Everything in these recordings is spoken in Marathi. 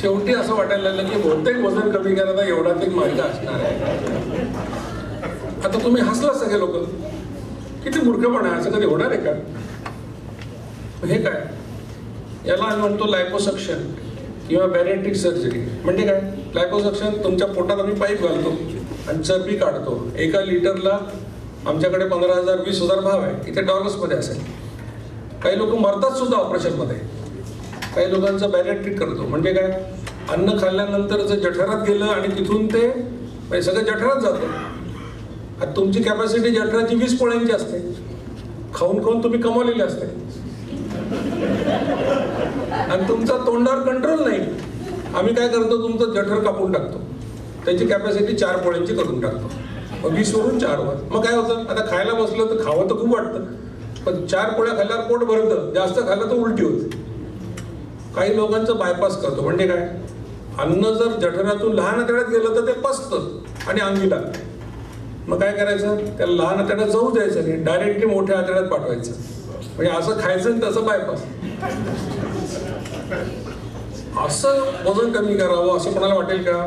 शेवटी असं वाटायला लागलं की बहुतेक वजन कमी करायला एवढाच एक मार्ग असणार आहे. आता तुम्ही हसला सगळे लोक. किती मूर्खपणा आहे असं कधी होणार आहे का? हे काय? याला आम्ही म्हणतो लायपोसक्शन किंवा बॅरेट्रिक सर्जरी म्हणजे काय? लायपोसक्शन तुमच्या पोटात आम्ही पाईप घालतो आणि चरबी काढतो. एका लिटरला आमच्याकडे पंधरा हजार वीस हजार भाव आहे. इथे डॉलर्समध्ये असेल. काही लोक मरतात सुद्धा ऑपरेशनमध्ये. काही लोकांचं बॅरेट्रिक करतो. म्हणजे काय? अन्न खाल्ल्यानंतर जर जठरात गेलं आणि तिथून ते म्हणजे सगळं जठरात जातं. आता तुमची कॅपॅसिटी जठराची वीस पोळ्यांची असते. खाऊन खाऊन तुम्ही कमवलेली असते. आणि तुमचा तोंडावर कंट्रोल नाही. आम्ही काय करतो? तुमचं जठर कापून टाकतो. त्याची कॅपॅसिटी चार पोळ्यांची करून टाकतो. मग वीस वरून चार वर मग काय होतं? आता खायला बसलं तर खावं तर खूप वाटतं. पण चार पोळ्या खाल्ल्यावर पोट भरतं. जास्त खाल्लं तर उलटी होते. काही लोकांचं बायपास करतो. म्हणजे काय? अन्न जर जठरातून लहान आतड्यात गेलं तर ते पसतं आणि अंगी लागतं. मग काय करायचं? त्याला लहान आतड्यात जाऊ द्यायचं नाही. डायरेक्टली मोठ्या आतड्यात पाठवायचं. म्हणजे असं खायचं आणि तसं बायपास असं वजन कमी करावं असं कोणाला वाटेल का?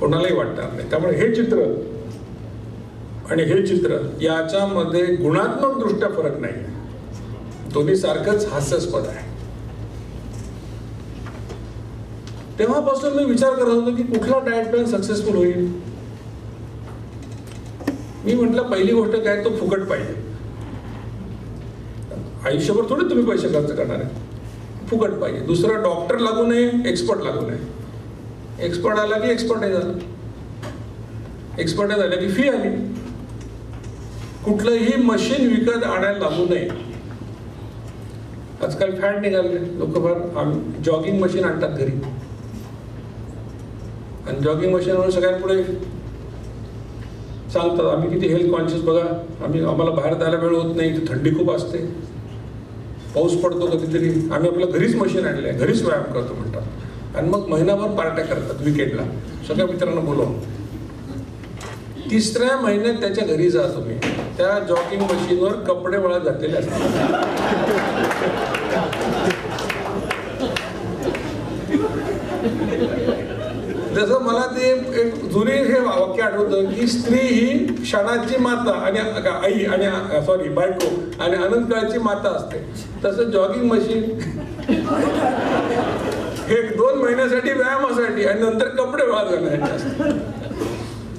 कोणालाही वाटणार नाही. त्यामुळे हे चित्र आणि हे चित्र याच्यामध्ये गुणात्मक दृष्ट्या फरक नाही. दोन्ही सारखंच हास्यास्पद आहे. तेव्हापासून मी विचार करत होतो की कुठला डायट प्लॅन सक्सेसफुल होईल? मी म्हटलं पहिली गोष्ट काय तो फुकट पाहिजे. आयुष्यभर थोडे तुम्ही पैसे खर्च करणार आहे. फुकट पाहिजे. दुसरं डॉक्टर लागू नये एक्सपर्ट लागू नये. एक्सपर्ट आला की एक्सपर्ट झालं. एक्सपर्ट झाला की फी आली. कुठलंही मशीन विकत आणायला लागू नये. आजकाल फॅट निघाले. लोक फार जॉगिंग मशीन आणतात घरी. आणि जॉगिंग मशीनवर सगळ्यात पुढे सांगतात आम्ही किती हेल्थ कॉन्शियस बघा. आम्ही आम्हाला बाहेर जायला वेळ होत नाही. इथे थंडी खूप असते. पाऊस पडतो कधीतरी. आम्ही आपलं घरीच मशीन आणलं आहे घरीच व्यायाम करतो म्हणतात. आणि मग महिनाभर पार्ट्या करतात विकेटला सगळ्या मित्रांना बोलवून तिसऱ्या महिन्यात त्याच्या घरी जा तुम्ही. त्या जॉगिंग मशीनवर कपडे वळत घातलेले असतात जसं मला ते एक जुने हे वाक्य आठवतं की स्त्री ही क्षणाची माता आणि आई आणि सॉरी बायको आणि अनंतकाळची माता असते. तसं जॉगिंग मशीन हे दोन महिन्यासाठी व्यायामासाठी आणि नंतर कपडे वाळत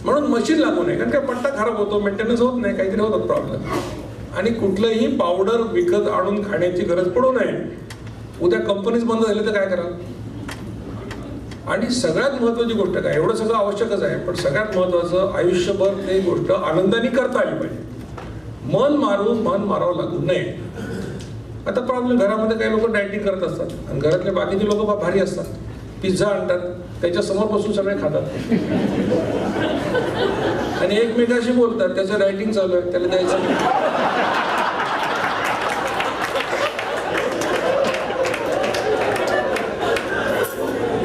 म्हणून मशीन लागू नये कारण काय पट्टा खराब होतो मेंटेनन्स होत नाही काहीतरी होतात प्रॉब्लेम आणि कुठलंही पावडर विकत आणून खाण्याची गरज पडू नये. उद्या कंपनीज बंद झाली तर काय करा आणि सगळ्यात महत्वाची गोष्ट काय? एवढं सगळं आवश्यकच आहे पण सगळ्यात महत्वाचं आयुष्यभर ते गोष्ट आनंदाने करता आली पाहिजे. मन मारून मन मारावं लागू नये. आता प्रॉब्लेम घरामध्ये काही लोक डायटिंग करत असतात आणि घरातले बाकीचे लोक भारी असतात. पिझ्झा आणतात त्याच्यासमोर बसून सगळे खातात. आणि एकमेकाशी बोलतात त्याचं डायटिंग चालू आहे त्याला द्यायचं नाही.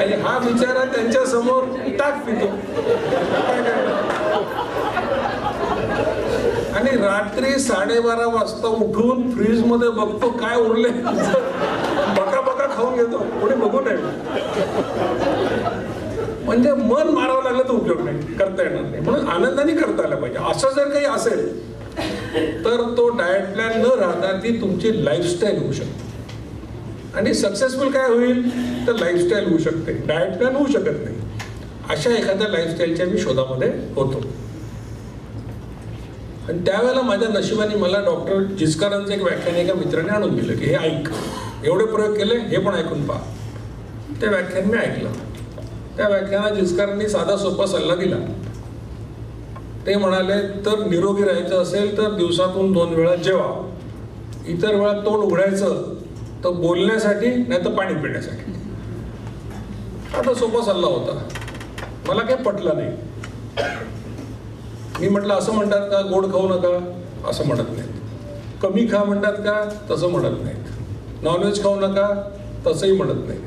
आणि हा बिचारा त्यांच्यासमोर टाक पितो. आणि रात्री साडेबारा वाजता उठून फ्रीजमध्ये बघतो काय उरले बका बका खाऊन घेतो. कोणी बघू नये. म्हणजे मन मारावं लागलं तर उपयोग नाही. करता येणार नाही. म्हणून आनंदाने करता आलं पाहिजे. असं जर काही असेल तर तो डाएट प्लॅन न राहता ती तुमची लाईफस्टाईल होऊ शकते. आणि सक्सेसफुल काय होईल? तर लाईफस्टाईल होऊ शकते. डाएट प्लॅन होऊ शकत नाही. अशा एखाद्या लाईफस्टाईलच्या मी शोधामध्ये होतो. आणि त्यावेळेला माझ्या नशिबाने मला डॉक्टर जिस्कारांचं एक व्याख्यान एका मित्राने आणून दिलं की हे ऐक. एवढे प्रयोग केले हे पण ऐकून पहा. ते व्याख्यान मी ऐकलं. त्या व्याख्यानात जिस्कारांनी साधा सोपा सल्ला दिला. ते म्हणाले तर निरोगी राहायचं असेल तर दिवसातून दोन वेळा जेवा. इतर वेळा तोंड उघडायचं तर बोलण्यासाठी नाही तर पाणी पिण्यासाठी. आता सोपा सल्ला होता. मला काही पटलं नाही. मी म्हटलं असं म्हणतात का? गोड खाऊ नका. असं म्हणत नाहीत. कमी खा म्हणतात का? तसं म्हणत नाहीत. नॉनव्हेज खाऊ नका? तसंही म्हणत नाही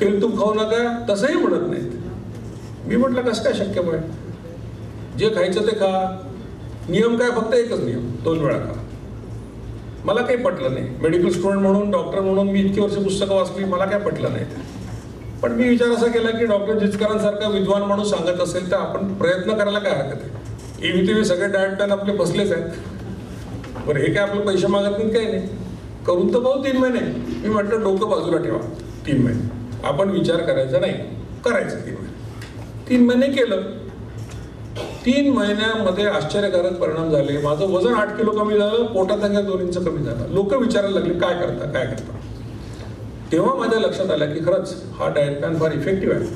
तेलतूप खाऊ नका? तसंही म्हणत नाहीत. मी म्हटलं कसं काय शक्य आहे जे खायचं ते खा. नियम काय? फक्त एकच नियम. दोन वेळा खा. मला काही पटलं नाही. मेडिकल स्टुडंट म्हणून डॉक्टर म्हणून मी इतकी वर्ष पुस्तकं वाचली मला काय पटलं नाही पण मी विचार असा केला की डॉक्टर जिचकरांसारखा विद्वान माणूस सांगत असेल तर आपण प्रयत्न करायला काय हरकत आहे? एव्ही तेव्ही सगळे डायट प्लॅन आपले बसलेच आहेत. बरं हे काय आपले पैसे मागत नाहीत? काही नाही. करून तर भाऊ तीन महिने. मी म्हटलं डोकं बाजूला ठेवा. तीन महिने. आपण विचार करायचा नाही. करायचं तीन महिने. तीन महिने केलं. तीन महिन्यामध्ये आश्चर्यकारक परिणाम झाले. माझं वजन आठ किलो कमी झालं पोटात दोन इंच कमी झालं. लोक विचारायला लागले काय करता काय करता? तेव्हा माझ्या लक्षात आलं की खरंच हा डाएट प्लॅन फार इफेक्टिव्ह आहे.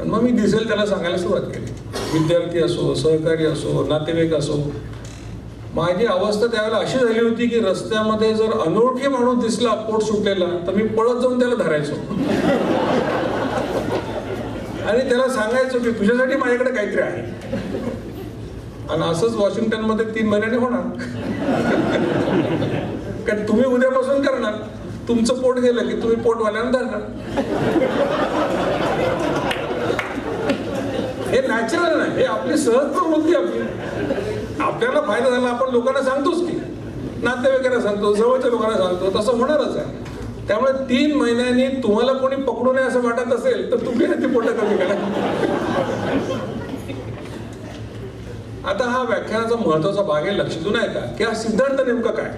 आणि मग मी दिसेल त्याला सांगायला सुरुवात केली. विद्यार्थी असो सहकारी असो नातेवाईक असो माझी अवस्था त्यावेळेला अशी झाली होती की रस्त्यामध्ये जर अनोळखी माणूस दिसला पोट सुटलेला तर मी पळत जाऊन त्याला धरायचो. आणि त्याला सांगायचो की तुझ्यासाठी माझ्याकडे काहीतरी आहे. आणि असंच वॉशिंग्टनमध्ये तीन महिन्याने होणार. कारण तुम्ही उद्यापासून करणार. तुमचं पोट गेलं की तुम्ही पोटवाल्यानं धरणार. हे नॅचरल नाही. हे आपली सहज प्रवृत्ती आपली. आपल्याला फायदा झाला आपण लोकांना सांगतोच की. नातेवाईकांना सांगतो जवळच्या लोकांना सांगतो तसं होणारच आहे. त्यामुळे तीन महिन्यांनी तुम्हाला कोणी पकडू नये असं वाटत असेल तर तुम्ही ती पोट कमी करा. आता हा व्याख्यानाचा महत्त्वाचा भाग आहे लक्षातून आहे का की हा सिद्धांत नेमका काय?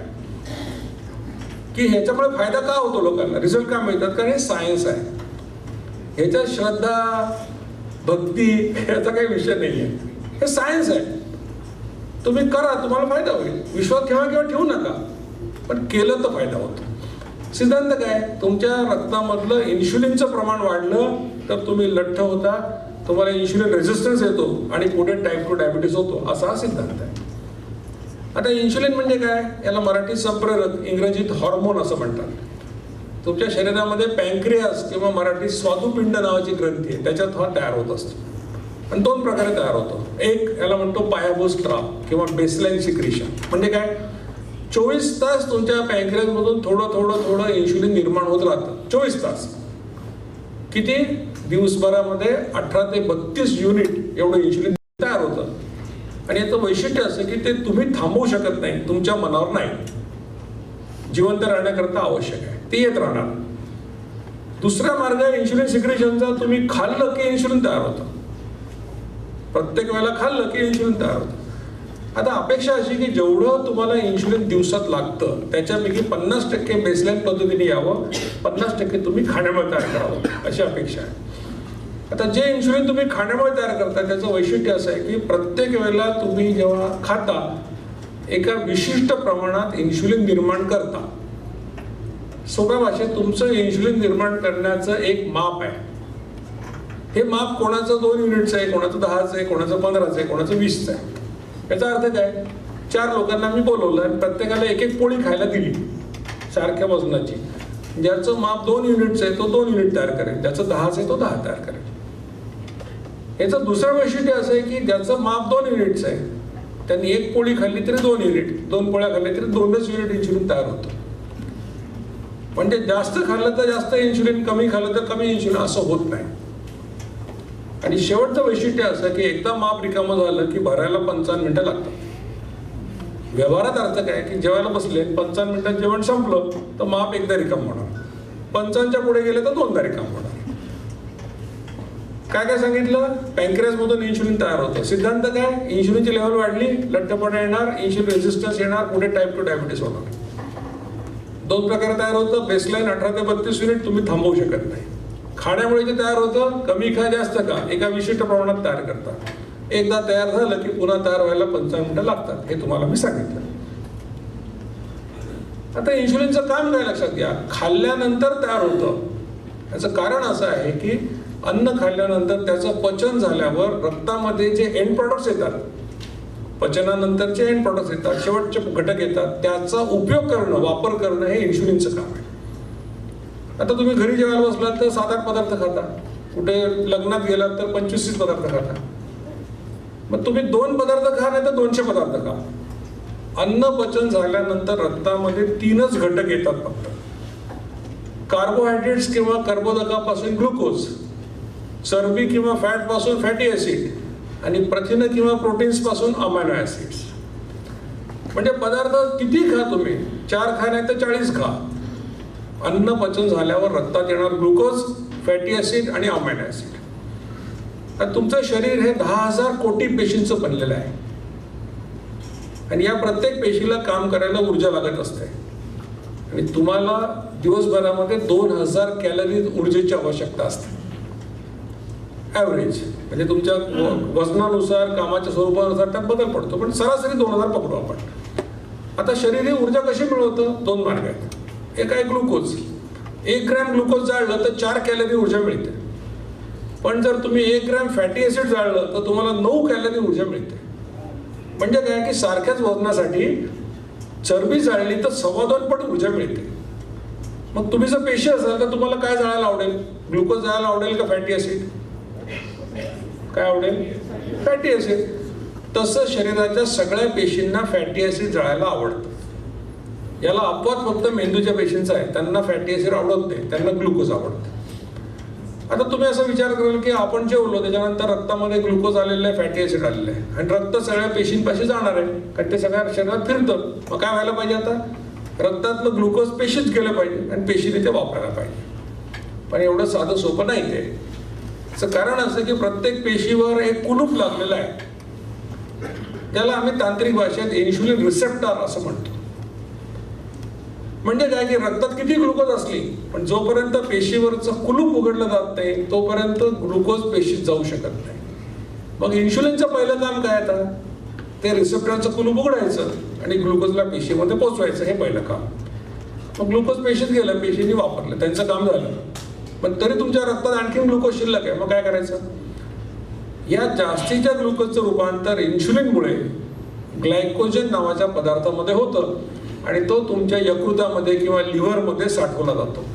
की ह्याच्यामुळे फायदा का होतो लोकांना? रिझल्ट का मिळतात? कारण हे सायन्स आहे. ह्याच्यात श्रद्धा भक्ती याचा काही विषय नाही आहे हे सायन्स आहे. तुम्ही करा तुम्हाला फायदा होईल. विश्वास ठेवा किंवा ठेवू नका. पण केलं तर फायदा होतो. सिद्धांत काय? तुमच्या रक्तामधलं इन्शुलिनचं प्रमाण वाढलं तर तुम्ही लठ्ठ होता तुम्हाला इन्शुलिन रेझिस्टन्स येतो आणि पुढे टाईप टू डायबिटीस होतो. असा हा सिद्धांत आहे. आता इन्शुलिन म्हणजे काय? याला मराठी संप्रेरक इंग्रजीत हॉर्मोन असं म्हणतात. तुमच्या शरीरामध्ये पँक्रियास किंवा मराठी स्वादुपिंड नावाची ग्रंथी आहे. त्याच्यात हा तयार होत असतो. आणि दोन प्रकारे तयार होतो. एक याला म्हणतो पायाभूत स्त्राव किंवा बेसलाईन सिक्रिशन म्हणजे काय? चोवीस तास तुमच्या पँक्रियासमधून थोडं थोडं थोडं इन्शुलिन निर्माण होत राहतं. चोवीस तास. किती? दिवसभरामध्ये अठरा ते बत्तीस युनिट एवढं इन्शुलिन तयार होतं. आणि याचं वैशिष्ट्य असं की ते तुम्ही थांबवू शकत नाही तुमच्या मनावर नाही. जिवंत राहण्याकरता आवश्यक आहे. ते येत राहणार. दुसरा मार्ग आहे इन्शुलिन सिक्रेशनचा तुम्ही खाल्लं की इन्शुलिन तयार होतं. प्रत्येक वेळेला खाल्लं की इन्शुलिन तयार होतं. आता अपेक्षा अशी की जेवढं तुम्हाला इन्शुलिन दिवसात लागतं त्याच्यापैकी पन्नास टक्के बेसलाईन पद्धतीने यावं पन्नास टक्के तुम्ही खाण्यामुळे तयार करावं अशी अपेक्षा आहे. आता जे इन्शुलिन तुम्ही खाण्यामुळे तयार करता त्याचं वैशिष्ट्य असं आहे की प्रत्येक वेळेला तुम्ही जेव्हा खाता एका विशिष्ट प्रमाणात इन्शुलिन निर्माण करता. सोप्या भाषेत तुमचं इन्शुलिन निर्माण करण्याचं एक माप आहे. हे माप कोणाचं दोन युनिटचं आहे कोणाचं दहाचं आहे कोणाचं पंधराचं आहे कोणाचं वीसचं आहे. याचा अर्थ काय? चार लोकांना मी बोलवलं आणि प्रत्येकाला एक एक पोळी खायला दिली. सारख्या वजनाची. ज्याचं माप दोन युनिटचं आहे तो दोन युनिट तयार करेल. ज्याचं दहाच आहे तो दहा तयार करेल. याचं दुसरं वैशिष्ट्य असं आहे की ज्याचं माप दोन युनिटचं आहे त्यांनी एक पोळी खाल्ली तरी दोन युनिट दोन पोळ्या खाल्ल्या तरी दोनच युनिट इन्शुलिन तयार होतं. म्हणजे जास्त खाल्लं तर जास्त इन्शुलिन कमी खाल्लं तर कमी इन्शुलिन असं होत नाही. आणि शेवटचं वैशिष्ट्य असं की एकदा माप रिकामं झालं की भरायला पंचावन्न मिनिटं लागतात. व्यवहारात अर्थ काय? की जेवायला बसले पंचावन्न मिनिटात जेवण संपलं तर माप एकदा रिकाम होणार. पंचावन्नच्या पुढे गेले तर दोनदा रिकाम होणार. काय काय सांगितलं? पँक्रियास मधून इन्शुलिन तयार होतं. सिद्धांत काय? इन्शुलिनची लेवल वाढली लठ्ठपणा येणार इन्शुलिन रेझिस्टन्स येणार पुढे टाईप टू डायबिटीस होणार. दोन प्रकारे तयार होतं. बेसलाईन अठरा ते बत्तीस युनिट तुम्ही थांबवू शकत नाही. खाण्यामुळे जे तयार होतं कमी खा जास्त का एका विशिष्ट प्रमाणात तयार करतात. एकदा तयार झालं की पुन्हा तयार व्हायला पंचावन्न मिनिटं लागतात. हे तुम्हाला मी सांगितलं. आता इन्शुलिनचं काम काय लक्षात घ्या? खाल्ल्यानंतर तयार होतं. याचं कारण असं आहे की अन्न खाल्ल्यानंतर त्याचं पचन झाल्यावर रक्तामध्ये जे एंड प्रॉडक्ट्स येतात पचनानंतरचे एंड प्रॉडक्ट्स येतात शेवटचे घटक येतात त्याचा उपयोग करणं वापर करणं हे इन्शुलिनचं काम आहे. आता तुम्ही घरी जेवायला बसलात तर सात आठ पदार्थ खाता. कुठे लग्नात गेलात तर पंचवीस तीस पदार्थ खाता. मग तुम्ही दोन पदार्थ खा नाही तर दोनशे पदार्थ खा. अन्न पचन झाल्यानंतर रक्तामध्ये तीनच घटक येतात फक्त. कार्बोहायड्रेट्स किंवा कर्बोदकापासून ग्लुकोज चरबी किंवा फॅटपासून फॅटी ऍसिड आणि प्रथिन किंवा प्रोटीन्सपासून अमायनो ऍसिड्स म्हणजे पदार्थ किती खा तुम्ही? चार खा नाही तर चाळीस खा. अन्न पचन झाल्यावर रक्तात येणार ग्लुकोज फॅटी ॲसिड आणि अमॅन ॲसिड. तुमचं शरीर हे दहा हजार कोटी पेशींचं बनलेलं आहे. आणि या प्रत्येक पेशीला काम करायला ऊर्जा लागत असते. आणि तुम्हाला दिवसभरामध्ये दोन हजार कॅलरी ऊर्जेची आवश्यकता असते. ॲव्हरेज म्हणजे तुमच्या व- वजनानुसार कामाच्या स्वरूपानुसार त्यात बदल पडतो. पण सरासरी दोन हजार पकडू आपण. आता शरीर ही ऊर्जा कशी मिळवतं? दोन मार्ग आहेत. एक आहे ग्लुकोज? एक ग्रॅम ग्लुकोज जाळलं तर चार कॅलरी ऊर्जा मिळते. पण जर तुम्ही एक ग्रॅम फॅटी ॲसिड जाळलं तर तुम्हाला नऊ कॅलरी ऊर्जा मिळते. म्हणजे काय की सारख्याच वजनासाठी चरबी जाळली तर सव्वा दोन पट ऊर्जा मिळते. मग तुम्ही जर पेशी असाल तर तुम्हाला काय जाळायला आवडेल? ग्लुकोज जाळायला आवडेल का फॅटी ॲसिड? काय आवडेल? Fatty acid. तसं शरीराच्या सगळ्या पेशींना फॅटी ॲसिड जळायला आवडतं. याला अपवाद फक्त मेंदूच्या पेशींचा आहे. त्यांना फॅटी ऍसिड आवडत नाही त्यांना ग्लुकोज आवडतं. आता तुम्ही असा विचार कराल की आपण जेवलो त्याच्यानंतर रक्तामध्ये ग्लुकोज आलेलं आहे फॅटी ऍसिड आलेलं आहे. आणि रक्त सगळ्या पेशींपाशी जाणार आहे. कारण ते सगळ्या शरीरात फिरतं. मग काय व्हायला पाहिजे आता? रक्तातलं ग्लुकोज पेशीच गेलं पाहिजे आणि पेशीने ते वापरायला पाहिजे. पण एवढं साधं सोपं नाही ते. कारण असं की प्रत्येक पेशीवर एक कुलूप लागलेलं आहे. त्याला आम्ही तांत्रिक भाषेत इन्शुलिन रिसेप्टर असं म्हणतो. म्हणजे काय की रक्तात किती ग्लुकोज असली पण जोपर्यंत पेशीवरचं कुलूप उघडलं जात नाही तोपर्यंत ग्लुकोज पेशीत जाऊ शकत नाही. मग इन्शुलिनचं पहिलं काम काय आता? ते रिसेप्टरचं कुलूप उघडायचं आणि ग्लुकोजला पेशीमध्ये पोचवायचं हे पहिलं काम. मग ग्लुकोज पेशीत गेलं पेशीने वापरलं त्यांचं काम झालं. पण तरी तुमच्या रक्तात आणखीन ग्लुकोज शिल्लक आहे मग काय करायचं? या जास्तीच्या ग्लुकोजचं रूपांतर इन्शुलिनमुळे ग्लायकोजन नावाच्या पदार्थामध्ये होतं. आणि तो तुमच्या यकृतामध्ये किंवा लिव्हरमध्ये साठवला जातो.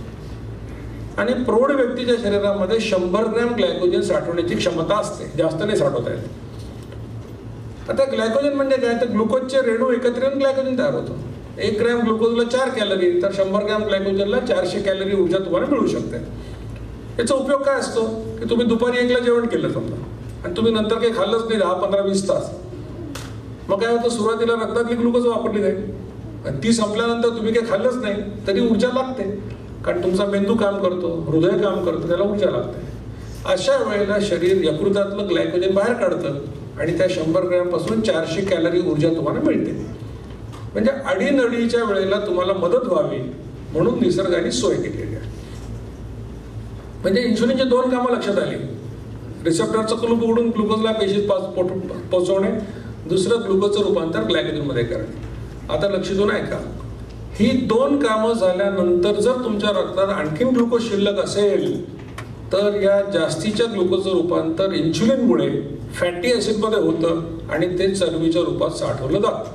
आणि प्रौढ व्यक्तीच्या शरीरामध्ये शंभर ग्रॅम ग्लायकोजन साठवण्याची क्षमता असते. जास्त नाही साठवता येत. आता ग्लायकोजन म्हणजे काय? तर ग्लुकोजचे रेणू एकत्र येऊन ग्लायकोजन तयार होतो. एक ग्रॅम ग्लुकोजला चार कॅलरी तर शंभर ग्रॅम ग्लायकोजनला चारशे कॅलरी ऊर्जा तुम्हाला मिळू शकते. याचा उपयोग काय असतो? की तुम्ही दुपारी एकला जेवण केलं समजा. आणि तुम्ही नंतर काही खाल्लंच नाही दहा पंधरा वीस तास. मग काय होतं? सुरुवातीला रक्तातली ग्लुकोज वापरली जाईल. ती संपल्यानंतर तुम्ही काही खाल्लंच नाही तरी ऊर्जा लागते. कारण तुमचा मेंदू काम करतो हृदय काम करतं त्याला ऊर्जा लागते. अशा वेळेला शरीर यकृतातलं ग्लायकोजन बाहेर काढतं आणि त्या शंभर ग्रॅमपासून चारशे कॅलरी ऊर्जा तुम्हाला मिळते. म्हणजे अडीनडीच्या वेळेला तुम्हाला मदत व्हावी म्हणून निसर्गाने सोय केलेली आहे. म्हणजे इन्शुलिनची दोन कामं लक्षात आली. रिसेप्टरचं कुलूप उघडून ग्लुकोजला पेशीत पाच पोचवणे दुसरं ग्लुकोजचं रूपांतर ग्लायकोजनमध्ये करणे. आता लक्ष देऊन ऐका. ही दोन कामं झाल्यानंतर जर तुमच्या रक्तात आणखीन ग्लुकोज शिल्लक असेल तर या जास्तीच्या ग्लुकोजचं रूपांतर इन्शुलिनमुळे फॅटी ॲसिडमध्ये होतं आणि ते चरबीच्या रूपात साठवलं जातं.